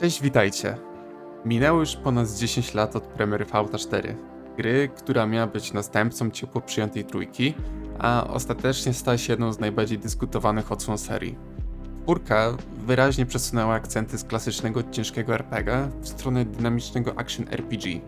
Cześć, witajcie. Minęło już ponad 10 lat od premiery Fallouta 4, gry, która miała być następcą ciepło przyjętej trójki, a ostatecznie stała się jedną z najbardziej dyskutowanych odsłon serii. Czwórka wyraźnie przesunęła akcenty z klasycznego ciężkiego RPG w stronę dynamicznego action RPG.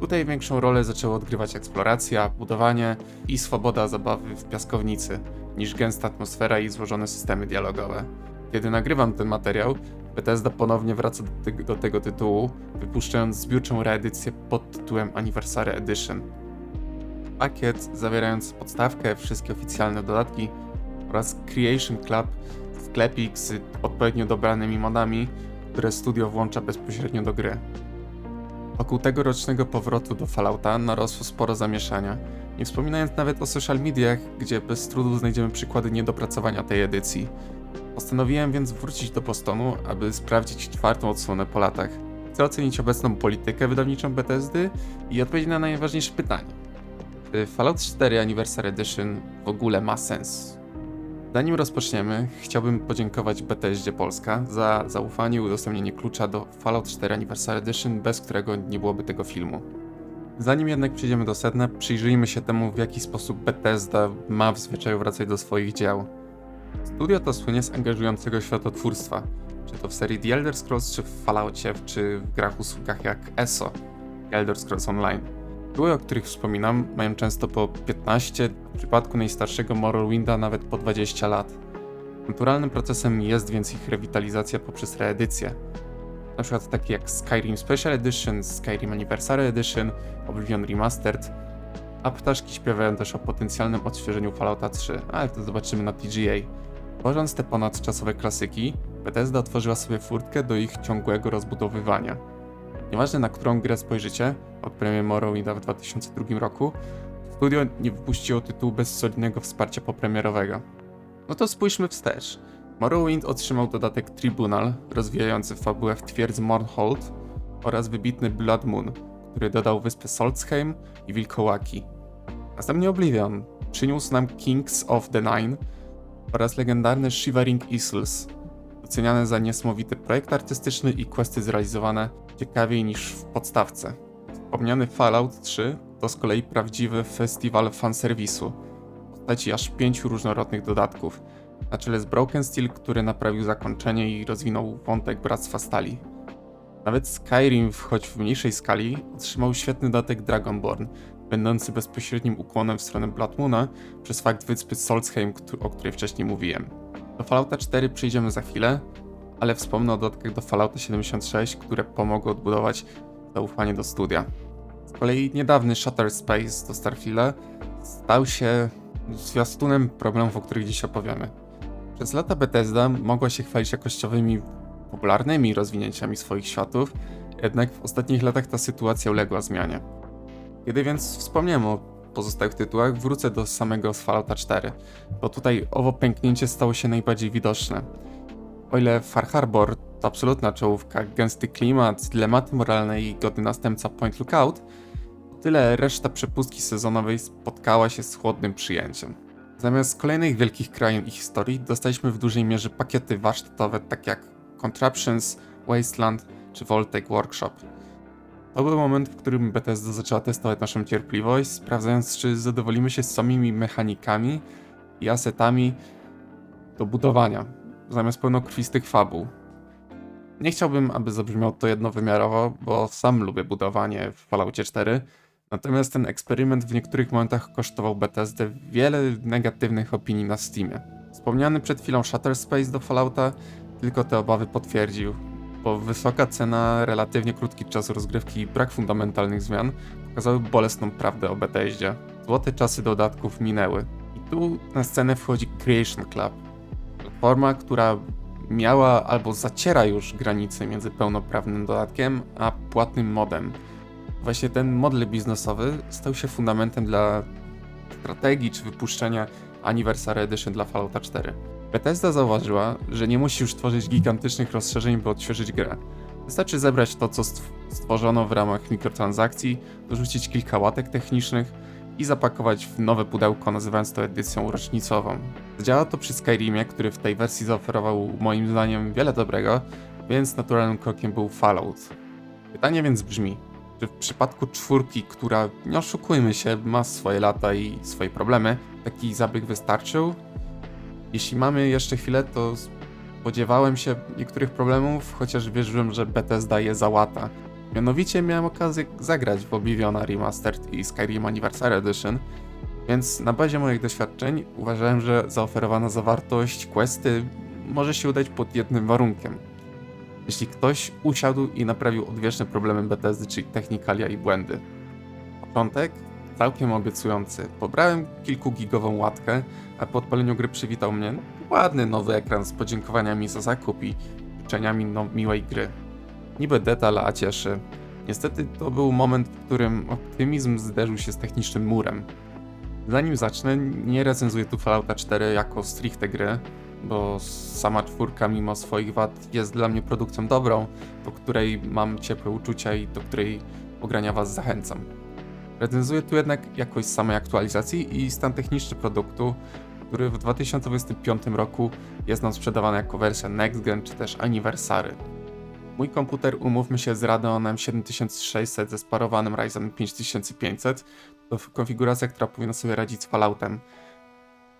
Tutaj większą rolę zaczęło odgrywać eksploracja, budowanie i swoboda zabawy w piaskownicy, niż gęsta atmosfera i złożone systemy dialogowe. Kiedy nagrywam ten materiał, Bethesda ponownie wraca do, do tego tytułu, wypuszczając zbiórczą reedycję pod tytułem Anniversary Edition. Pakiet zawierający podstawkę, wszystkie oficjalne dodatki oraz Creation Club, sklepik z odpowiednio dobranymi modami, które studio włącza bezpośrednio do gry. Wokół tegorocznego powrotu do Fallouta narosło sporo zamieszania, nie wspominając nawet o social mediach, gdzie bez trudu znajdziemy przykłady niedopracowania tej edycji. Postanowiłem więc wrócić do Bostonu, aby sprawdzić czwartą odsłonę po latach. Chcę ocenić obecną politykę wydawniczą Bethesdy i odpowiedzieć na najważniejsze pytanie. Czy Fallout 4 Anniversary Edition w ogóle ma sens? Zanim rozpoczniemy, chciałbym podziękować Bethesdzie Polska za zaufanie i udostępnienie klucza do Fallout 4 Anniversary Edition, bez którego nie byłoby tego filmu. Zanim jednak przejdziemy do sedna, przyjrzyjmy się temu, w jaki sposób Bethesda ma w zwyczaju wracać do swoich dzieł. Studio to słynie z angażującego światotwórstwa, czy to w serii The Elder Scrolls, czy w Falloutie, czy w grach usługach jak ESO, Elder Scrolls Online. Gry, o których wspominam, mają często po 15, w przypadku najstarszego Morrowinda nawet po 20 lat. Naturalnym procesem jest więc ich rewitalizacja poprzez reedycję. Na przykład takie jak Skyrim Special Edition, Skyrim Anniversary Edition, Oblivion Remastered, a ptaszki śpiewają też o potencjalnym odświeżeniu Fallouta 3, ale to zobaczymy na TGA. Tworząc te ponadczasowe klasyki, Bethesda otworzyła sobie furtkę do ich ciągłego rozbudowywania. Nieważne na którą grę spojrzycie, od premiery Morrowinda w 2002 roku, studio nie wypuściło tytułu bez solidnego wsparcia popremierowego. No to spójrzmy wstecz. Morrowind otrzymał dodatek Tribunal, rozwijający fabułę w twierdzy Mornhold oraz wybitny Blood Moon, który dodał wyspę Solstheim i Wilkołaki. Następnie Oblivion przyniósł nam Kings of the Nine oraz legendarny Shivering Isles, doceniane za niesamowity projekt artystyczny i questy zrealizowane ciekawiej niż w podstawce. Wspomniany Fallout 3 to z kolei prawdziwy festiwal fanserwisu, w postaci aż pięciu różnorodnych dodatków, na czele z Broken Steel, który naprawił zakończenie i rozwinął wątek Bractwa Stali. Nawet Skyrim, choć w mniejszej skali, otrzymał świetny dodatek Dragonborn, będący bezpośrednim ukłonem w stronę Blood Moona przez fakt wyspy Solstheim, któ- o której wcześniej mówiłem. Do Fallouta 4 przyjdziemy za chwilę, ale wspomnę o dodatkach do Fallouta 76, które pomogły odbudować zaufanie do studia. Z kolei niedawny Shutter Space do Starfielda stał się zwiastunem problemów, o których dziś opowiemy. Przez lata Bethesda mogła się chwalić jakościowymi, popularnymi rozwinięciami swoich światów, jednak w ostatnich latach ta sytuacja uległa zmianie. Kiedy więc wspomniałem o pozostałych tytułach, wrócę do samego Fallouta 4, bo tutaj owo pęknięcie stało się najbardziej widoczne. O ile Far Harbor to absolutna czołówka, gęsty klimat, dylematy moralne i godny następca Point Lookout, tyle reszta przepustki sezonowej spotkała się z chłodnym przyjęciem. Zamiast kolejnych wielkich krain i historii, dostaliśmy w dużej mierze pakiety warsztatowe, takie jak Contraptions, Wasteland czy Voltaic Workshop. To był moment, w którym Bethesda zaczęła testować naszą cierpliwość, sprawdzając, czy zadowolimy się samymi mechanikami i asetami do budowania, zamiast pełnokrwistych fabuł. Nie chciałbym, aby zabrzmiało to jednowymiarowo, bo sam lubię budowanie w Falloutie 4, natomiast ten eksperyment w niektórych momentach kosztował Bethesdę wiele negatywnych opinii na Steamie. Wspomniany przed chwilą Shutter Space do Fallouta tylko te obawy potwierdził, bo wysoka cena, relatywnie krótki czas rozgrywki i brak fundamentalnych zmian pokazały bolesną prawdę o Bethesdzie. Złote czasy dodatków minęły. I tu na scenę wchodzi Creation Club. Platforma, która miała albo zaciera już granice między pełnoprawnym dodatkiem a płatnym modem. Właśnie ten model biznesowy stał się fundamentem dla strategii czy wypuszczenia Anniversary Edition dla Fallouta 4. Bethesda zauważyła, że nie musi już tworzyć gigantycznych rozszerzeń, by odświeżyć grę. Wystarczy zebrać to, co stw- stworzono w ramach mikrotransakcji, dorzucić kilka łatek technicznych i zapakować w nowe pudełko, nazywając to edycją rocznicową. Działa to przy Skyrimie, który w tej wersji zaoferował moim zdaniem wiele dobrego, więc naturalnym krokiem był Fallout. Pytanie więc brzmi, czy w przypadku czwórki, która, nie oszukujmy się, ma swoje lata i swoje problemy, taki zabieg wystarczył? Jeśli mamy jeszcze chwilę, to spodziewałem się niektórych problemów, chociaż wierzyłem, że Bethesda je załata. Mianowicie miałem okazję zagrać w Obliviona Remastered i Skyrim Anniversary Edition, więc na bazie moich doświadczeń uważałem, że zaoferowana zawartość, questy może się udać pod jednym warunkiem. Jeśli ktoś usiadł i naprawił odwieczne problemy Bethesdy, czyli technikalia i błędy. Początek całkiem obiecujący. Pobrałem kilkugigową łatkę, a po odpaleniu gry przywitał mnie ładny nowy ekran z podziękowaniami za zakup i życzeniami no, miłej gry. Niby detal, a cieszy. Niestety to był moment, w którym optymizm zderzył się z technicznym murem. Zanim zacznę, nie recenzuję tu Fallouta 4 jako stricte gry, bo sama czwórka mimo swoich wad jest dla mnie produkcją dobrą, do której mam ciepłe uczucia i do której pogrania was zachęcam. Recenzuję tu jednak jakość samej aktualizacji i stan techniczny produktu, który w 2025 roku jest nam sprzedawany jako wersja Next Gen czy też Anniversary. Mój komputer, umówmy się, z Radeonem 7600 ze sparowanym Ryzen 5500 to konfiguracja, która powinna sobie radzić z Falloutem.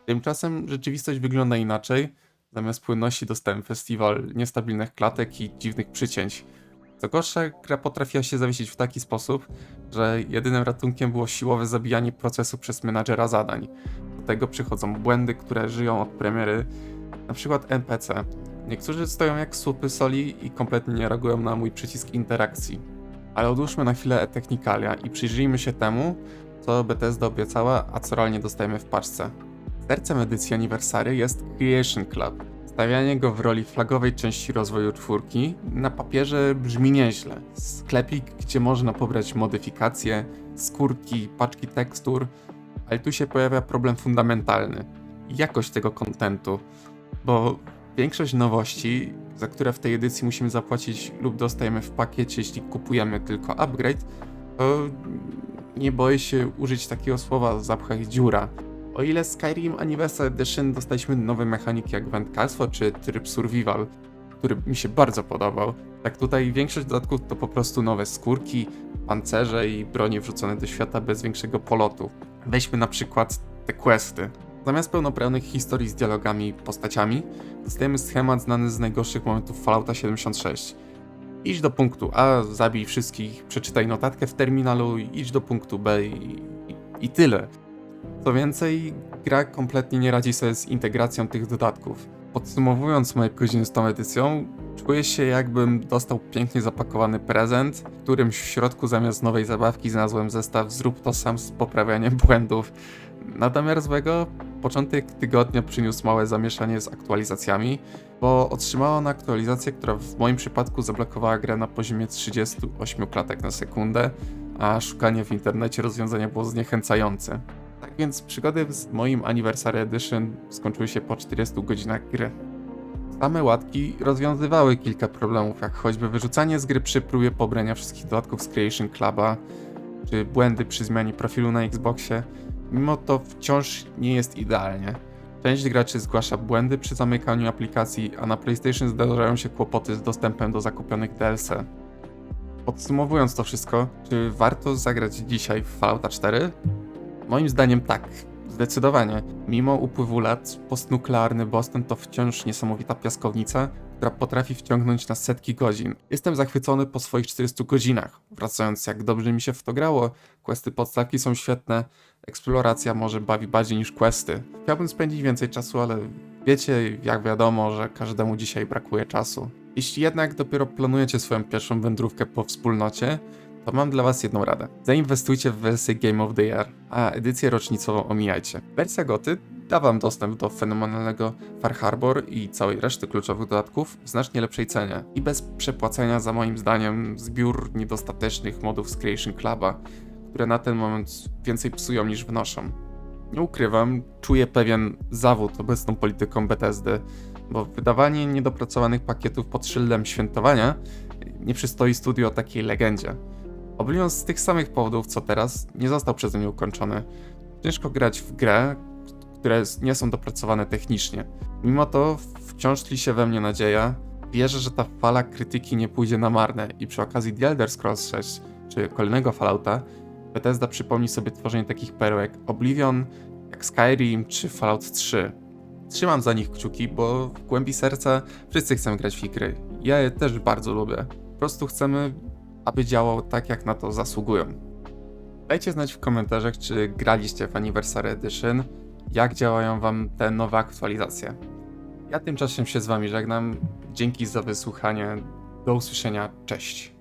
Tymczasem rzeczywistość wygląda inaczej. Zamiast płynności dostałem festiwal niestabilnych klatek i dziwnych przycięć. Co gorsza, gra potrafiła się zawiesić w taki sposób, że jedynym ratunkiem było siłowe zabijanie procesu przez menadżera zadań. Do tego przychodzą błędy, które żyją od premiery, na przykład NPC. Niektórzy stoją jak słupy soli i kompletnie nie reagują na mój przycisk interakcji. Ale odłóżmy na chwilę technikalia i przyjrzyjmy się temu, co Bethesda obiecała, a co realnie dostajemy w paczce. Sercem edycji Anniversary jest Creation Club. Stawianie go w roli flagowej części rozwoju czwórki na papierze brzmi nieźle. Sklepik, gdzie można pobrać modyfikacje, skórki, paczki tekstur, ale tu się pojawia problem fundamentalny. Jakość tego kontentu, bo większość nowości, za które w tej edycji musimy zapłacić lub dostajemy w pakiecie, jeśli kupujemy tylko upgrade, to nie boję się użyć takiego słowa zapchać dziura. O ile Skyrim Anniversary Edition dostaliśmy nowe mechaniki jak wędkarstwo czy tryb survival, który mi się bardzo podobał, tak tutaj większość dodatków to po prostu nowe skórki, pancerze i bronie wrzucone do świata bez większego polotu. Weźmy na przykład te questy. Zamiast pełnoprawnych historii z dialogami i postaciami, dostajemy schemat znany z najgorszych momentów Fallouta 76. Idź do punktu A, zabij wszystkich, przeczytaj notatkę w terminalu, idź do punktu B i, i, i tyle. Co więcej, gra kompletnie nie radzi sobie z integracją tych dodatków. Podsumowując moje godziny z tą edycją, czuję się jakbym dostał pięknie zapakowany prezent, w którym w środku zamiast nowej zabawki znalazłem zestaw zrób to sam z poprawianiem błędów. Na domiar złego, początek tygodnia przyniósł małe zamieszanie z aktualizacjami, bo otrzymała ona aktualizację, która w moim przypadku zablokowała grę na poziomie 38 klatek na sekundę, a szukanie w internecie rozwiązania było zniechęcające. Więc przygody z moim Anniversary Edition skończyły się po 40 godzinach gry. Same łatki rozwiązywały kilka problemów, jak choćby wyrzucanie z gry przy próbie pobrania wszystkich dodatków z Creation Cluba, czy błędy przy zmianie profilu na Xboxie. Mimo to wciąż nie jest idealnie. Część graczy zgłasza błędy przy zamykaniu aplikacji, a na PlayStation zdarzają się kłopoty z dostępem do zakupionych DLC. Podsumowując to wszystko, czy warto zagrać dzisiaj w Fallouta 4? Moim zdaniem tak, zdecydowanie. Mimo upływu lat, postnuklearny Boston to wciąż niesamowita piaskownica, która potrafi wciągnąć na setki godzin. Jestem zachwycony po swoich 400 godzinach. Wracając, jak dobrze mi się w to grało, questy podstawki są świetne, eksploracja może bawi bardziej niż questy. Chciałbym spędzić więcej czasu, ale wiecie, jak wiadomo, że każdemu dzisiaj brakuje czasu. Jeśli jednak dopiero planujecie swoją pierwszą wędrówkę po wspólnocie, to mam dla Was jedną radę. Zainwestujcie w wersję Game of the Year, a edycję rocznicową omijajcie. Wersja Goty da Wam dostęp do fenomenalnego Far Harbor i całej reszty kluczowych dodatków w znacznie lepszej cenie i bez przepłacenia za moim zdaniem zbiór niedostatecznych modów z Creation Cluba, które na ten moment więcej psują niż wnoszą. Nie ukrywam, czuję pewien zawód obecną polityką Bethesdy, bo wydawanie niedopracowanych pakietów pod szyldem świętowania nie przystoi studio takiej legendzie. Oblivion z tych samych powodów co teraz nie został przeze mnie ukończony. Ciężko grać w grę, które nie są dopracowane technicznie. Mimo to wciąż tli się we mnie nadzieja, Wierzę, że ta fala krytyki nie pójdzie na marne i przy okazji The Elder Scrolls 6 czy kolejnego Fallouta Bethesda przypomni sobie tworzenie takich perełek Oblivion, jak Skyrim czy Fallout 3. Trzymam za nich kciuki, bo w głębi serca wszyscy chcemy grać w gry. Ja je też bardzo lubię. Po prostu chcemy, aby działał tak, jak na to zasługują. Dajcie znać w komentarzach, czy graliście w Anniversary Edition, jak działają wam te nowe aktualizacje. Ja tymczasem się z wami żegnam. Dzięki za wysłuchanie. Do usłyszenia. Cześć.